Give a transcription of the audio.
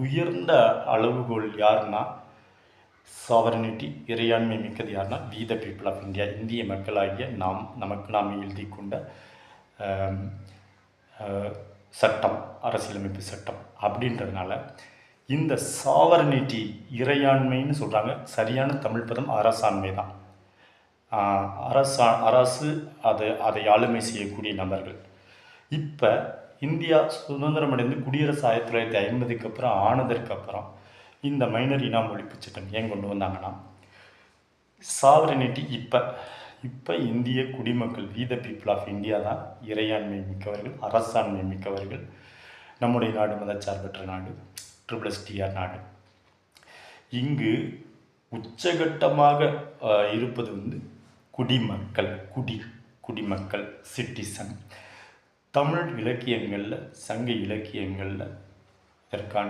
உயர்ந்த அளவுகோல் யாருன்னா? சாவரனிட்டி இறையாண்மை மிக்கது யாருன்னா? We the people of India இந்திய மக்களாகிய நாம் நமக்கு நாம் எழுதி கொண்ட சட்டம் அரசியலமைப்பு சட்டம் அப்படின்றதுனால இந்த சாவரனிட்டி இறையாண்மைன்னு சொல்கிறாங்க சரியான தமிழ் பதம் அரசாண்மை தான். அரசா அரசு அதை அதை ஆளுமை செய்யக்கூடிய நபர்கள். இப்போ இந்தியா சுதந்திரம் அடைந்து குடியரசு ஆயிரத்தி தொள்ளாயிரத்தி ஐம்பதுக்கு அப்புறம் ஆனதற்கு அப்புறம் இந்த மைனர் இனாம் ஒழிப்பு சட்டம் ஏன் கொண்டு வந்தாங்கன்னா சாவரனிட்டி இப்போ இப்போ இந்திய குடிமக்கள் we the people of India தான் இறையாண்மை மிக்கவர்கள் அரசாண்மை மிக்கவர்கள் நம்முடைய நாடு மதச்சார்பற்ற நாடு ட்ரிபிள் எஸ்டிஆர் நாடு. இங்கு உச்சகட்டமாக இருப்பது வந்து குடிமக்கள் குடி குடிமக்கள் சிட்டிசன் தமிழ் இலக்கியங்களில் சங்க இலக்கியங்களில் இதற்கான